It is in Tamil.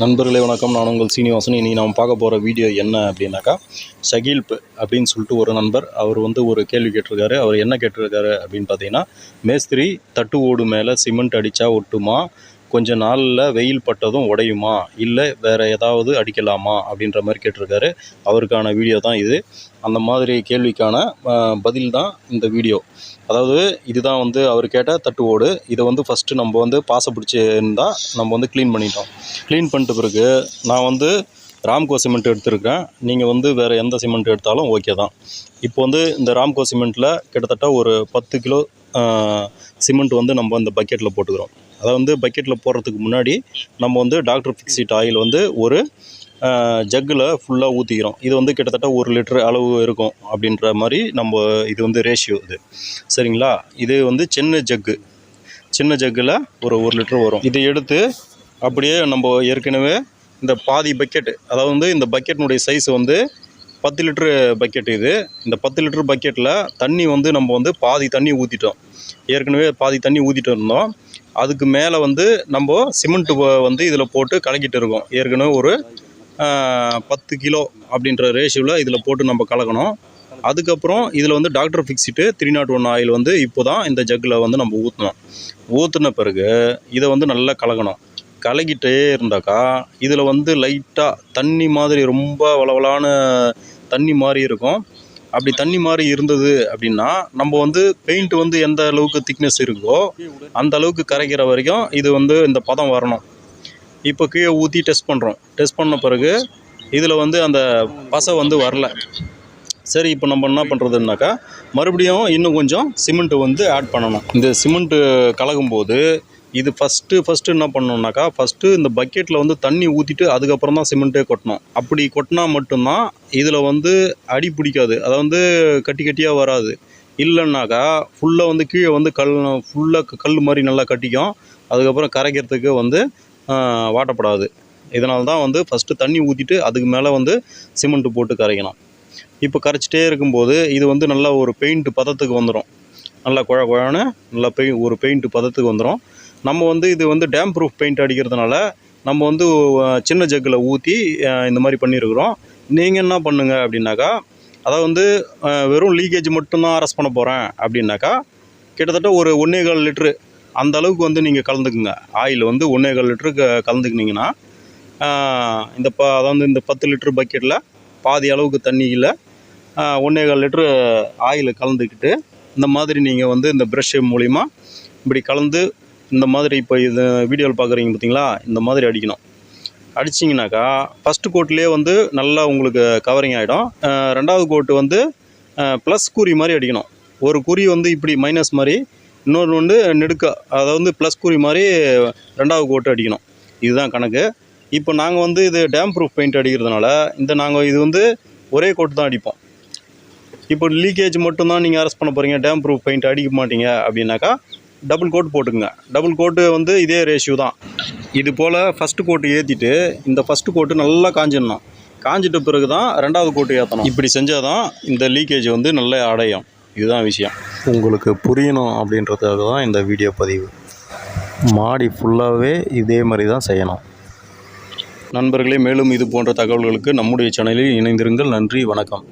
நண்பர்களே வணக்கம். நான் உங்கள் சீனிவாசன். இனி நாம் பார்க்க போகிற வீடியோ என்ன அப்படின்னாக்கா ஷகீல்ப் அப்படின்னு சொல்லிட்டு ஒரு நண்பர் அவர் வந்து ஒரு கேள்வி கேட்டிருக்காரு. அவர் என்ன கேட்டிருக்காரு அப்படின்னு பார்த்தீங்கன்னா மேஸ்திரி தட்டு ஓடு மேலே சிமெண்ட் அடித்தா ஒட்டுமா? கொஞ்ச நாளில் வெயில் பட்டதும் உடையுமா? இல்லை வேறு ஏதாவது அடிக்கலாமா? அப்படின்ற மாதிரி கேட்டிருக்காரு. அவருக்கான வீடியோ தான் இது. அந்த மாதிரி கேள்விக்கான பதில் தான் இந்த வீடியோ. அதாவது இதுதான் வந்து அவர் கேட்ட தட்டு ஓடு இதை வந்து ஃபஸ்ட்டு நம்ம வந்து பாசை பிடிச்சிருந்தா நம்ம வந்து க்ளீன் பண்ணிட்டோம். க்ளீன் பண்ணிட்ட பிறகு நான் வந்து ராம்கோ சிமெண்ட் எடுத்திருக்கேன் நீங்கள் வந்து வேறு எந்த சிமெண்ட் எடுத்தாலும் ஓகே தான். இப்போ வந்து இந்த ராம்கோ சிமெண்ட்டில் கிட்டத்தட்ட ஒரு பத்து கிலோ சிமெண்ட் வந்து நம்ம இந்த பக்கெட்டில் போட்டுக்கிறோம். அதை வந்து பக்கெட்டில் போடுறதுக்கு முன்னாடி நம்ம வந்து டாக்டர் ஃபிக்ஸிட் ஆயில் வந்து ஒரு ஜக்கில் ஃபுல்லாக ஊற்றிக்கிறோம் இது வந்து கிட்டத்தட்ட ஒரு லிட்டர் அளவு இருக்கும் அப்படின்ற மாதிரி நம்ம இது வந்து ரேஷியோ இது. சரிங்களா? இது வந்து சின்ன ஜக்கு சின்ன ஜக்கில் ஒரு ஒரு லிட்டர் வரும். இதை எடுத்து அப்படியே நம்ம ஏற்கனவே இந்த பாதி பக்கெட்டு அதாவது வந்து இந்த பக்கெட்டினுடைய சைஸ் வந்து பத்து லிட்ரு பக்கெட் இது. இந்த பத்து லிட்ரு பக்கெட்டில் தண்ணி வந்து நம்ம வந்து பாதி தண்ணி ஊற்றிட்டோம் ஏற்கனவே பாதி தண்ணி ஊற்றிட்டு இருந்தோம். அதுக்கு மேலே வந்து நம்ம சிமெண்ட்டு வந்து இதில் போட்டு கலக்கிட்டு இருக்கோம். ஏற்கனவே ஒரு பத்து கிலோ அப்படின்ற ரேஷியோவில் இதில் போட்டு நம்ம கலக்கணும். அதுக்கப்புறம் இதில் வந்து doctor Fixit three nought one oil வந்து இப்போ தான் இந்த ஜக்கில் வந்து நம்ம ஊற்றணும் ஊற்றின பிறகு இதை வந்து நல்லா கலக்கணும். கலக்கிட்டே இருந்தாக்கா இதில் வந்து லைட்டாக தண்ணி மாதிரி ரொம்ப வளவலான தண்ணி மாதிரி இருக்கும். அப்படி தண்ணி மாதிரி இருந்தது அப்படின்னா நம்ம வந்து பெயிண்ட் வந்து எந்த அளவுக்கு திக்னஸ் இருக்கோ அந்த அளவுக்கு கரைக்கிற வரைக்கும் இது வந்து இந்த பதம் வரணும். இப்போ கீழே ஊற்றி டெஸ்ட் பண்ணுறோம் டெஸ்ட் பண்ண பிறகு இதில் வந்து அந்த பசை வந்து வரல. சரி இப்போ நம்ம என்ன பண்ணுறதுனாக்கா மறுபடியும் இன்னும் கொஞ்சம் சிமெண்ட்டு வந்து ஆட் பண்ணணும். இந்த சிமெண்ட்டு கலக்கும்போது இது ஃபஸ்ட்டு ஃபஸ்ட்டு என்ன பண்ணணுன்னாக்கா ஃபஸ்ட்டு இந்த பக்கெட்டில் வந்து தண்ணி ஊற்றிட்டு அதுக்கப்புறம் தான் சிமெண்ட்டே கொட்டணும். அப்படி கொட்டினா மட்டும்தான் இதில் வந்து அடி பிடிக்காது. அதை வந்து கட்டி கட்டியாக வராது. இல்லைன்னாக்கா ஃபுல்லாக வந்து கீழே வந்து கல் ஃபுல்லாக கல் மாதிரி நல்லா கட்டிக்கும். அதுக்கப்புறம் கரைக்கிறதுக்கு வந்து வாட்டப்படாது. இதனால தான் வந்து ஃபஸ்ட்டு தண்ணி ஊற்றிட்டு அதுக்கு மேலே வந்து சிமெண்ட்டு போட்டு கரைக்கணும். இப்போ கரைச்சிட்டே இருக்கும்போது இது வந்து நல்லா ஒரு பெயிண்ட் பதத்துக்கு வந்துடும் நல்லா குழ குழான்னு நல்லா பெய் ஒரு பெயிண்ட் பதத்துக்கு வந்துடும் நம்ம வந்து இது வந்து டேம் ப்ரூஃப் பெயிண்ட் அடிக்கிறதுனால நம்ம வந்து சின்ன ஜக்கில் ஊற்றி இந்த மாதிரி பண்ணியிருக்கிறோம் நீங்கள் என்ன பண்ணுங்க அப்படின்னாக்கா அதாவது வந்து வெறும் லீக்கேஜ் மட்டும்தான் அரெஸ்ட் பண்ண போகிறேன் அப்படின்னாக்கா கிட்டத்தட்ட ஒரு ஒன்றே கால் லிட்ரு அந்த அளவுக்கு வந்து நீங்கள் கலந்துக்குங்க. ஆயில் வந்து ஒன்றே கால் லிட்ரு கலந்துக்கினீங்கன்னா இந்த ப அதாவது இந்த பத்து லிட்ரு பக்கெட்டில் பாதி அளவுக்கு தண்ணியில் ஒன்றே கால் லிட்ரு ஆயில் கலந்துக்கிட்டு இந்த மாதிரி நீங்கள் வந்து இந்த ப்ரெஷ்ஷு மூலிமா இப்படி கலந்து இந்த மாதிரி இப்போ இது வீடியோவில் பார்க்குறீங்க பார்த்தீங்களா இந்த மாதிரி அடிக்கணும். அடிச்சிங்கனாக்கா ஃபஸ்ட்டு கோட்லேயே வந்து நல்லா உங்களுக்கு கவரிங் ஆகிடும் ரெண்டாவது கோட்டு வந்து ப்ளஸ் குறி மாதிரி அடிக்கணும். ஒரு குறி வந்து இப்படி மைனஸ் மாதிரி இன்னொரு வந்து நெடுக்க அதாவது வந்து ப்ளஸ் குறி மாதிரி ரெண்டாவது கோட்டு அடிக்கணும். இதுதான் கணக்கு. இப்போ நாங்கள் வந்து இது டேம் ப்ரூஃப் பெயிண்ட் அடிக்கிறதுனால இந்த நாங்கள் இது வந்து ஒரே கோட்டு தான் அடிப்போம். இப்போ லீக்கேஜ் மட்டும்தான் நீங்கள் அரெஸ்ட் பண்ண போகிறீங்க டேம் ப்ரூஃப் பெயிண்ட் அடிக்க மாட்டீங்க அப்படின்னாக்கா டபுள் கோட் போட்டுக்குங்க. டபுள் கோட்டு வந்து இதே ரேஷியோ தான். இது போல் ஃபஸ்ட்டு கோட்டு ஏற்றிட்டு இந்த ஃபஸ்ட்டு கோட்டு நல்லா காஞ்சிடணும். காஞ்சிட்ட பிறகு தான் ரெண்டாவது கோட்டு ஏற்றணும் இப்படி செஞ்சால் தான் இந்த லீக்கேஜ் வந்து நல்லா அடையும். இதுதான் விஷயம். உங்களுக்கு புரியணும் அப்படின்றதுக்காக தான் இந்த வீடியோ பதிவு. மாடி ஃபுல்லாகவே இதே மாதிரி தான் செய்யணும். நண்பர்களே மேலும் இது போன்ற தகவல்களுக்கு நம்முடைய சேனலில் இணைந்திருங்கள். நன்றி வணக்கம்.